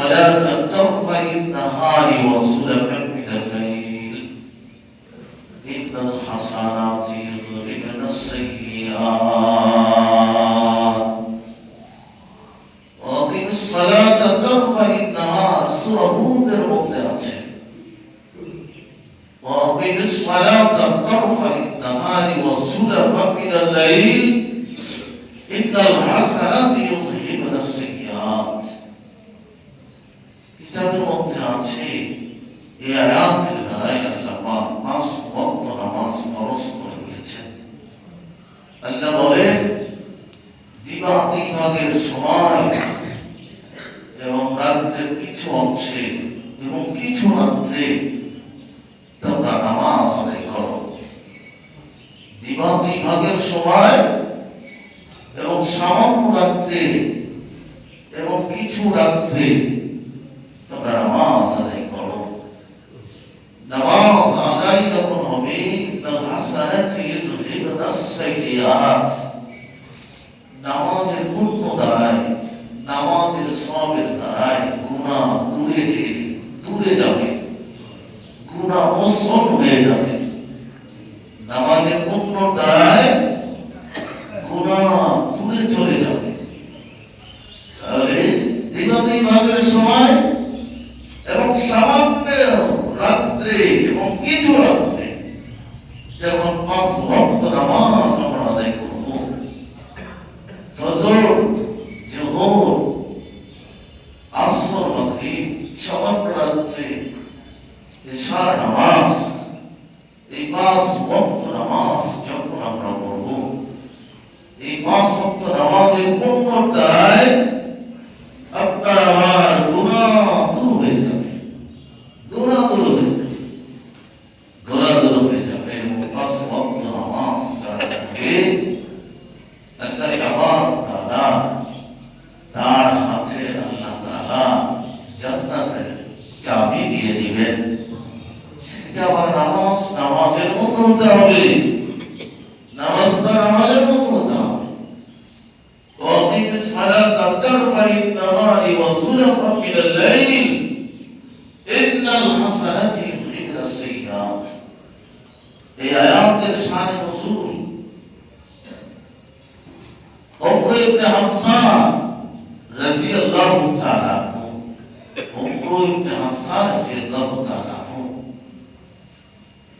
صلاة طرفي النهار وصدفا দিবাগের সময় এবং রাত্রের কিছু অংশে এবং কিছু রাত্রে তোমরা নামাজ আদায় করো। দিবা দিবাগের সময় এবং সামান্য রাত্রে এবং কিছু রাত্রে তোমরা নামাজ আদায় করো। নামাজ আদায় যখন হবে হাসানাতি ইউযহিবুন আস-সাইয়্যাত নামাজের পুণ্য দ্বারায় নামাজের সবের দ্বারায় গুনাহ দূরে দূরে যাবে গুনাহ মোচন হয়ে যাবে নামাজের অন্য দ্বারায়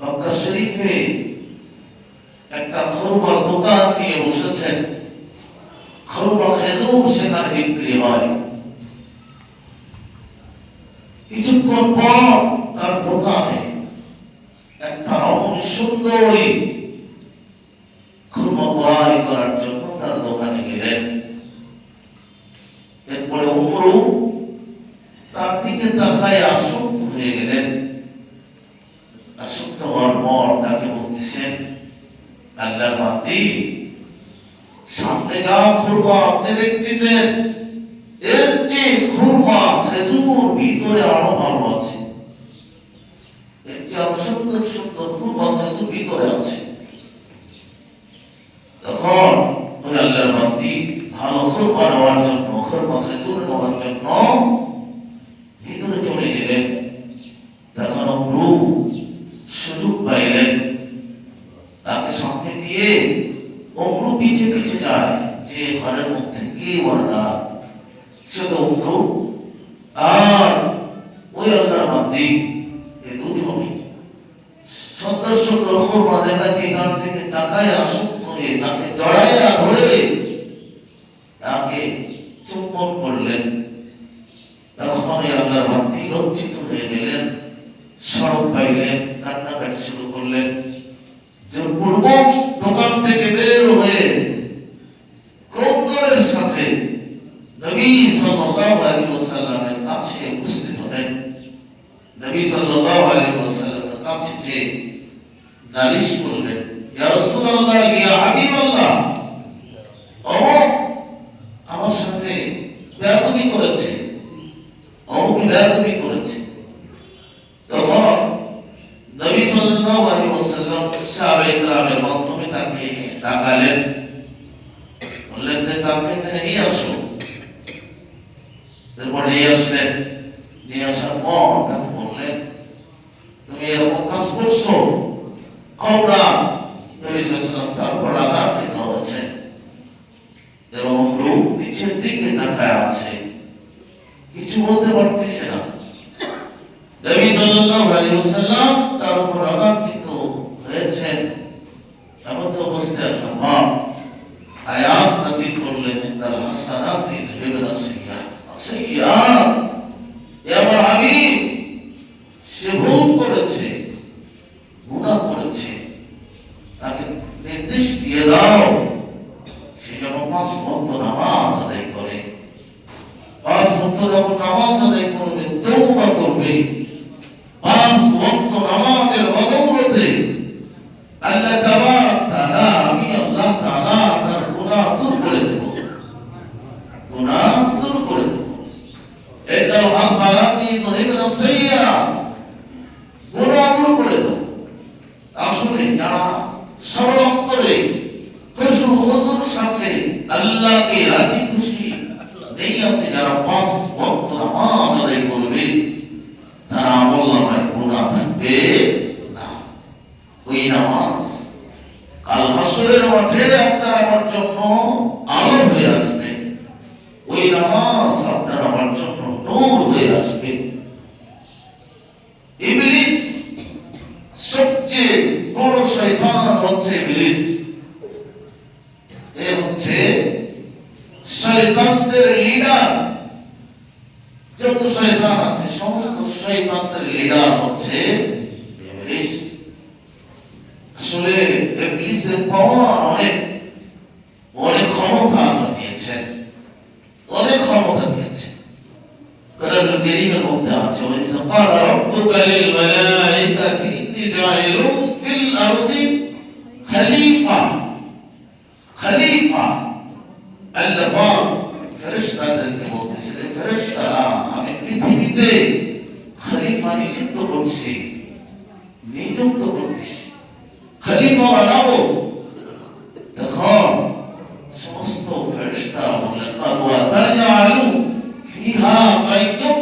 মক্কা শরীফে একটা খুরমার দোকান নিয়ে বসেছেন। খুরমা খেজুর সেখানে বিক্রি হয়। কিছুক্ষণ পর তার দোকানে একটা সুন্দরী খুরমা ক্রয় করার জন্য তার দোকানে গেলেন এরপরে উমরু তার দিকে তাকায় আসক্ত হয়ে গেলেন আসক্ত হওয়ার পর তাকে বলতেছেন আল্লাহ বান্দি সামনে যা খুরমা আপনি দেখতেছেন এর যে খেজুর ভিতরে আরও ভালো আছে। এর যে সুন্দর খেজুর ভিতরে আছে। তখন আল্লাহর ভালো খুরমা নেওয়ার জন্য খুরমা খেজুর নেওয়ার জন্য ভিতরে চলে গেলেন। তখন সুযোগ পাইলেন। তাকে সামনে দিয়ে অমরু পিছে পিছে যায় যে ঘরের মধ্যে কে বলরা সে তো অমরু আর ওই আল্লাহর বান্দি এ দুজনই সুন্দর সুন্দর খুরমা দেখাকে কান থেকে তাকায় আসক্ত হয়ে তাকে জড়াইয়া ধরে তাকে চুম্বন করলেন। তখনই আল্লাহর বান্দি লজ্জিত হয়ে গেলেন সড়ক পাইলেন, কান্নাকাটি গোলাগুলি করেছে। তখন নবী সাল্লাল্লাহু আলাইহি ওয়াসাল্লাম সাহাবা ইকরামের মাধ্যমে তাকে ডাকালেন। বললেন যে তাকে এখানে নিয়ে আসো? তারপর নিয়ে আসলেন। নিয়ে আসার পর তাকে বললেন, তুমি এরকম কাজ করছ? কম কিছু বলতে পারতেছে না। নবী সাল্লাল্লাহু আলাইহি ওয়াসাল্লাম তার উপর আঘাতিত হয়েছেন। এমত অবস্থায় আল্লাহ আয়াত নাযিল করলেন ইন্নাল হাসানাতি যুহিবুনাস সাইয়্যাত সাইয়্যাত করে খুশু হুজুর সাথে আল্লাহকে রাজি খুশি নেই আপনি যারা পাঁচ দিয়েছেন পাওয়ার অনেক অনেক ক্ষমতা আল্লাহ দিয়েছেন অনেক ক্ষমতা দিয়েছেন কোরআন কারীমের মধ্যে আছে। ওই ক্বালা রাব্বুকা লিল Não, aí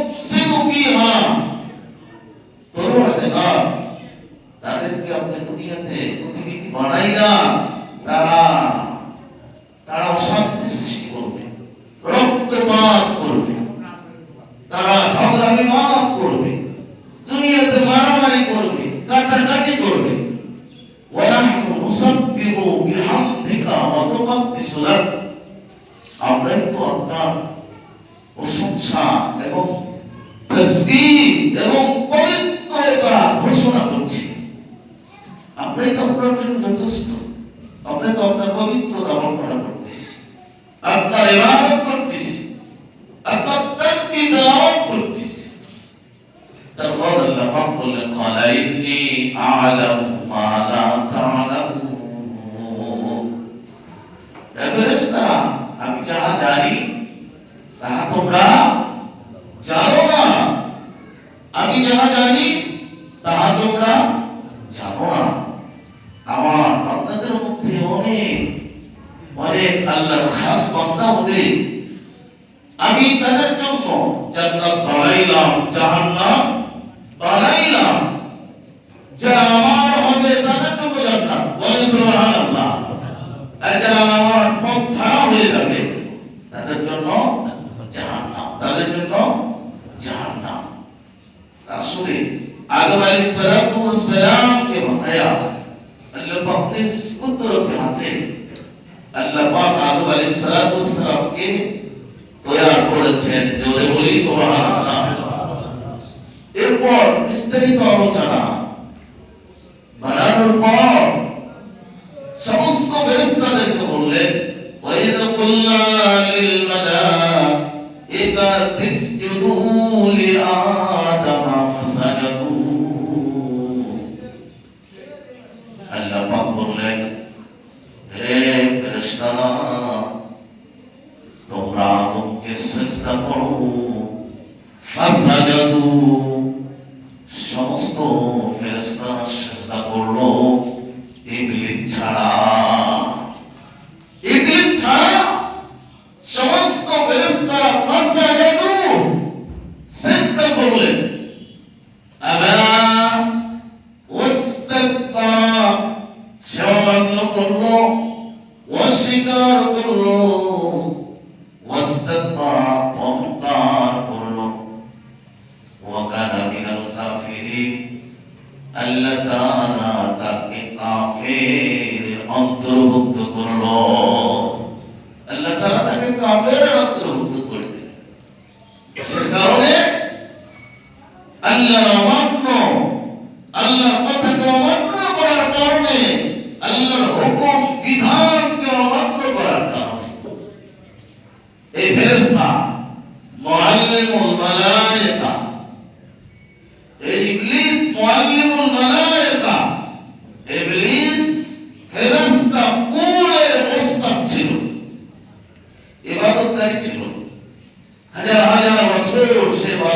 আপনার ইবাদত করতেছি আপনার তাসবিহ তেলাওয়াত করতেছি তখন আল্লাহ পাক বললেন قال إني أعلم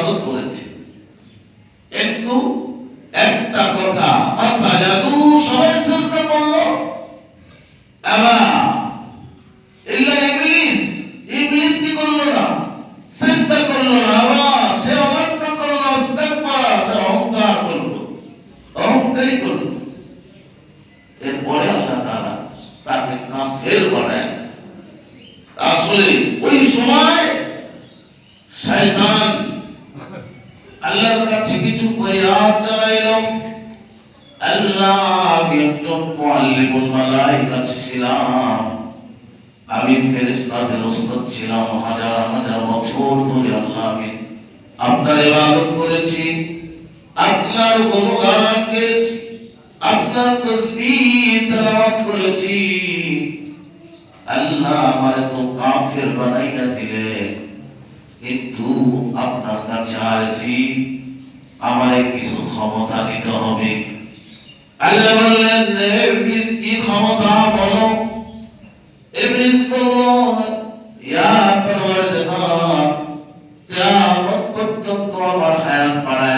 ইবাদত করেন। আমি একজন মুআল্লিমুল মালায়েকাত ছিলাম। আমি ফেরেশতাদের উস্তাদ ছিলাম হাজার হাজার বছর ধরে আল্লাহ আমি আপনার ইবাদত করেছি, আপনার গুণগান করেছি, আপনার তাসবিহ তেলাওয়াত করেছি। আল্লাহ আমার তো কাফের বানাইয়া দিলে, কিন্তু আপনার কাছে আরজি, আমারে কিছু ক্ষমতা দিতে হবে। আল্লাহ বললেন ইবলিস কি ক্ষমতা বলো ইবলিস বলল ইয়া পরওয়ারদিগার কিয়ামত পর্যন্ত আমার হায়াত বাড়ায়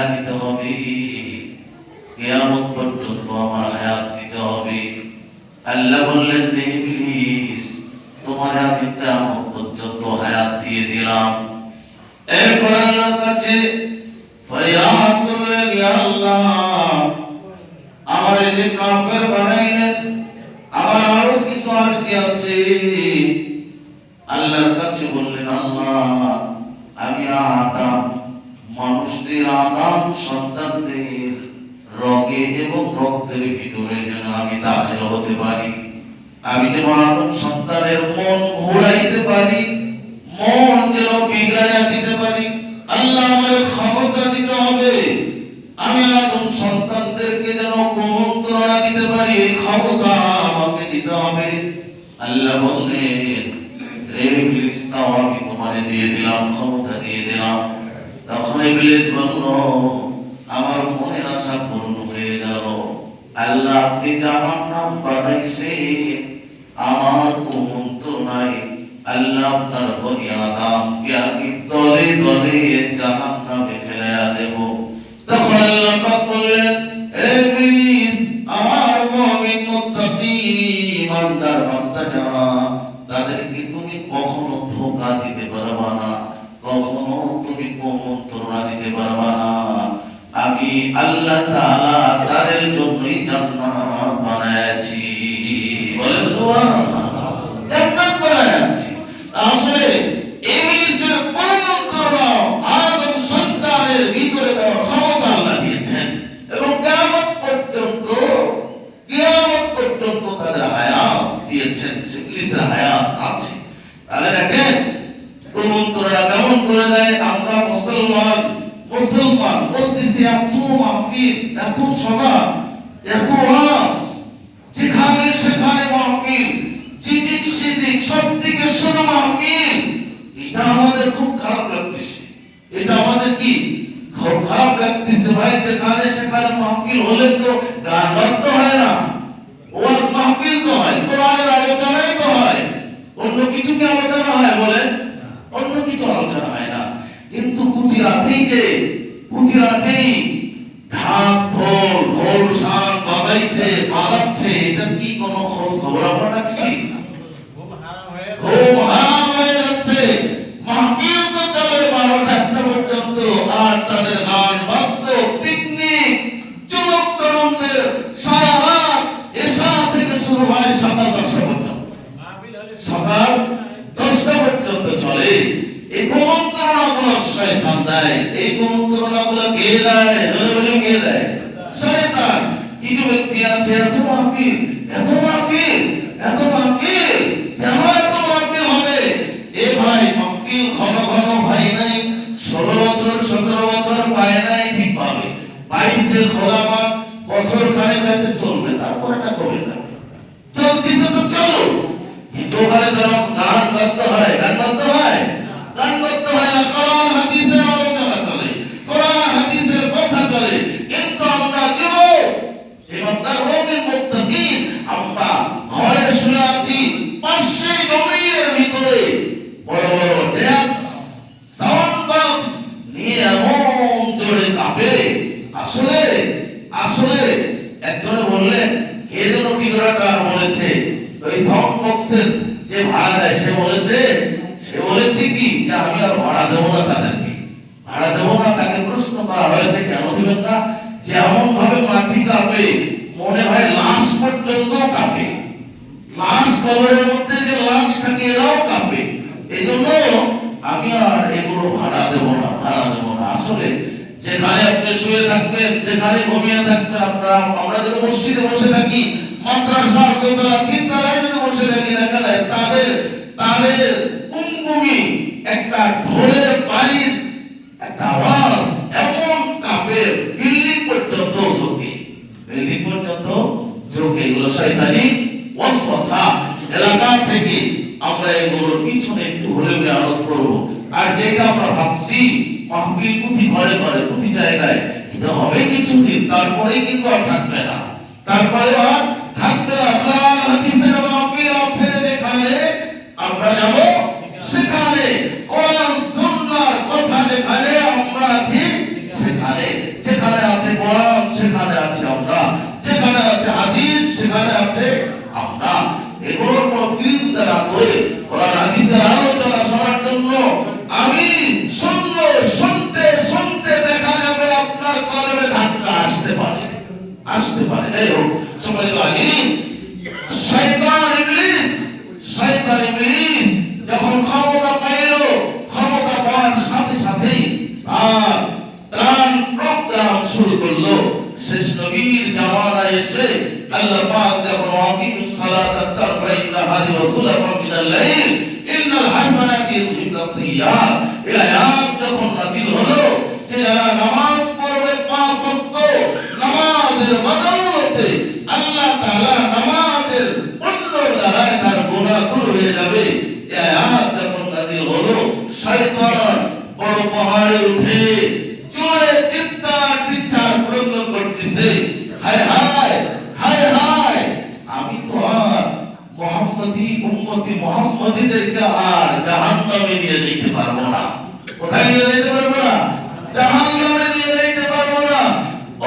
ইমানদার বান্দা যারা, তাদেরকে তুমি কখনো ধোকা দিতে পারবা না, কখনো তুমি কোনো তোরা দিতে পারবা না। আমি আল্লাহ তাআলা তাদের জন্য জান্নাত বানাইছি বলে সুবহানাল্লাহ। জান্নাত বানাইছি আসলে একক হয় আলোচনাই তো অন্য কিছু আলোচনা হয় বলে অন্য কিছু আলোচনা হয় না। কিন্তু পুঁথি রাতেই যে পুঁথি Amen. কবরের মধ্যে যে এরাও আমি আর এগুলো ভাড়া দেব না, ভাড়া দেব না। আসলে যেখানে আপনি শুয়ে থাকবেন, যেখানে ঘুমিয়ে থাকবেন আপনারা আমরা যদি মসজিদে বসে থাকি, মাদ্রাসা, দোতলা, তিনতলায় যদি বসে থাকি, দেখা যায় তাদের তাদের কুমকুমি একটা ঢোলের এলাকা থেকে আমরা এগুলোর পিছনে একটু হলেও আরোপ করব। আর যেটা আমরা ভাবছি, মাহফিল প্রতি ঘরে ঘরে, প্রতি জায়গায়, এটা হবে কিছুদিন, তারপরে কিন্তু আর থাকবে না। তারপরে আর থাকবে না কোরআন হাদিসের মাহফিল আছে যেখানে আমরা যাব সেখানে কোরআন সুন্নাহর কথা যেখানে আমরা আছি সেখানে যেখানে আছে কোরআন সেখানে আছে আমরা যেখানে আছে হাদিস সেখানে আছে আমরা এগুলোর কোনো বিরোধিতা না করে কোরআন হাদিসের আলোচনা শোনার জন্য আমি শুনব শুনতে শুনতে দেখা যাবে আপনার কলমে ধাক্কা আসতে পারে আসতে পারে যাই হোক সময় আইন শয়তান ইবলিস শয়তান ইবলিস যখন ক্ষমতা পাইল ক্ষমতা পাওয়ার সাথে সাথেই আর ত্রাণ প্রোগ্রাম শুরু করল শেষ নবীর জামানায় এসে আল্লাহ পাক যখন ওয়াকিমুস সালাতা তারফাইনা হাদি রাসূলাম মিনাল লাইল, ইন্নাল হাসানাতি ইউযিবুস সাইয়্যাত। এই আয়াত যখন নাযিল হলো যে যারা নামাজ পড়বে পাঁচ ওয়াক্ত নামাজের বদৌলতে আল্লাহ তাআলা নামাজের পুণ্যর দ্বারা তার গুনাহ দূর হয়ে যাবে এই আয়াত যখন নাযিল হলো শয়তান বড় পাহাড়ে উঠে জোরে চিৎকার চিৎকার প্রয়োগ করতেছে হায় হায় হায় হায় আমি তো আর মোহাম্মদী উম্মতি মোহাম্মদীদেরকে আর জাহান্নামে নিয়ে যেতে পারব না। কোথায় নিয়ে যেতে পারব না? জাহান্নামে নিয়ে যেতে পারব না।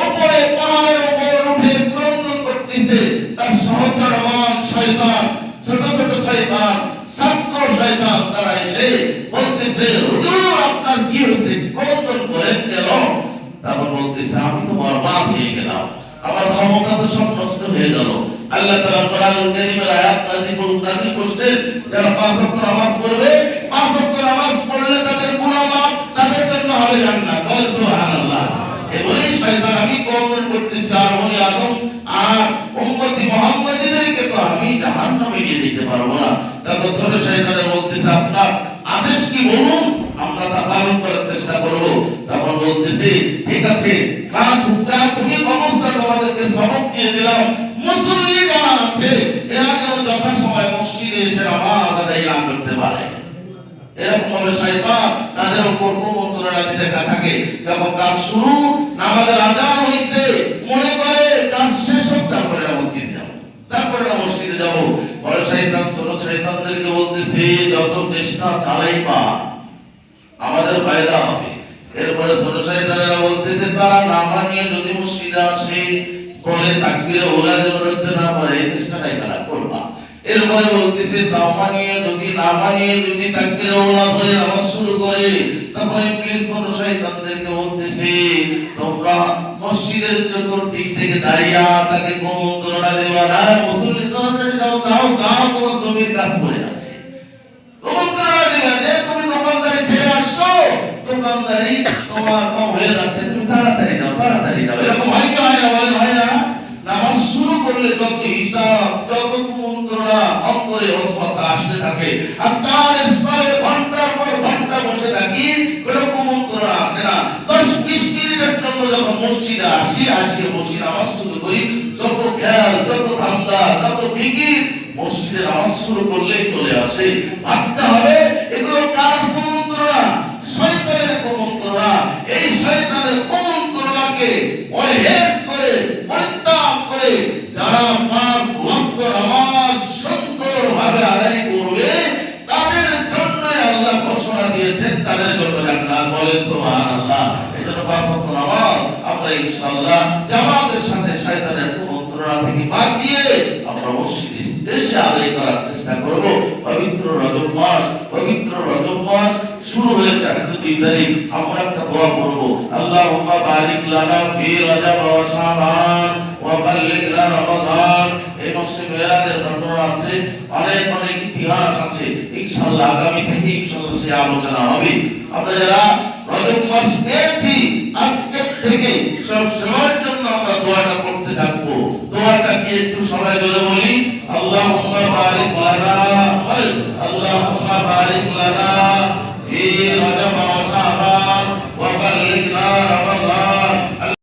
ওপরে, পাহাড়ের উপর উঠে ক্রন্দন করতেছে তার সহচরমান শয়তান, ছোট ছোট শয়তান, ছাত্র শয়তান তারা এসে বলতেছে, হুজুর, আপনার কি হয়েছে? ক্রন্দন করেন কেন তারপর বলতেছে, আমি তো বরবাদ হয়ে গেলাম। আমার ক্ষমতা তো সব নষ্ট হয়ে গেল। আল্লাহ তাআলা কোরআনুল কারীমের আয়াত নাযিল নাযিল করছেন, যারা পাঁচ ওয়াক্ত নামাজ পড়বে, পাঁচ ওয়াক্ত নামাজ পড়লে তাদের গুনাহ মাফ তাদের জন্য হবে জান্নাত। বলে সুবহানাল্লাহ। এবারে শয়তান, আমি কওমের করতেছি আর বলি, আদম, আর উম্মতি মুহাম্মাদীদেরকে তো আমি জাহান্নামে নিয়ে যেতে পারব না। তখন ছোট শয়তানে বলতেছে, আপনার আদেশ কি বলুন? আমরা তা পালন করার চেষ্টা করব। তখন বলতেছে, ঠিক আছে, কাজ প্রাথমিক অবস্থা তোমাদেরকে সবক দিয়ে দিলাম মুসল্লি আছে। এরা যেন যথাসময় মসজিদে এসে নামাজ আদায় না করতে পারে? এরকম ভাবে শয়তান তাদের উপর কুমন্ত্রণা দিতে থাকে। যখন কাজ শুরু, নামাজের আজান হইছে, মনে করে কাজ শেষ হোক, তারপরে মসজিদে যাব। তারপরে মসজিদে যাব। বড় শয়তান, ছোট শয়তানদেরকে বলতেছে, যত চেষ্টা চালাই পা। আমাদের ফায়দা হবে। এরপরে ছোট শয়তানেরা বলতেছে, তারা না মানিয়ে যদি মসজিদে আসে বলে তাকবীরে ওলা ধরতে না পারে, এই চেষ্টাটাই তারা করবা। এরপরে বলতেছে, না মানিয়ে যদি, না মানিয়ে যদি তাকবীরে ওলা ধরে নামাজ শুরু করে তখন ইবলিস ছোট শয়তানদেরকে বলতেছে, তোমরা মসজিদের চতুর্দিক থেকে দাঁড়িয়ে তাকে কুমন্ত্রণা দেবা। না মুসলিম তাড়াতাড়ি যাও যাও যাও তোমার জমির কাজ পড়ে আছে। দোকানদার দিবা, যে তুমি দোকানদারি ছেড়ে আসছো, দোকানদারি তোমার কম হয়ে যাচ্ছে। তুমি তাড়াতাড়ি যাও তাড়াতাড়ি যাও। এরকম হয় কি হয় না করলে যত হিসাব, যত কুমন্ত্রণা অন্তরে অস্পষ্ট আসতে থাকে। আর চার স্তরে ঘণ্টার পর ঘণ্টা বসে থাকি, কোনো কুমন্ত্রণা আসে না। দশ বিশ মিনিটের জন্য যখন মসজিদে আসি, আসিয়ে বসি নামাজ শুরু করি, যত খেয়াল, যত ধান্দা, যত ফিকির, মসজিদে নামাজ শুরু করলেই চলে আসে। ভাবতে হবে আমরা আদায় করার চেষ্টা করব। পবিত্র রজব মাস, পবিত্র রজব মাস শুরু হয়েছে আজকে দুই আমরা একটা দোয়া করব। আল্লাহুম্মা বারিক লানা ফি রজব ওয়া শাবান ওয়া রমাদান এই মাসে মেরাজের ঘটনা আছে, অনেক অনেক ইতিহাস আছে। ইনশাআল্লাহ আগামী থেকে ইনশাআল্লাহ সে আলোচনা হবে। আমরা যারা রজব মাস পেয়েছি আজকে থেকে সব সময়ের জন্য আমরা দোয়াটা করতে থাকব। একবার তাকিয়ে একটু সবাই জোরে বলি আল্লাহুম্মা বারিক লানা আল্লাহুম্মা বারিক লানা ফি রজব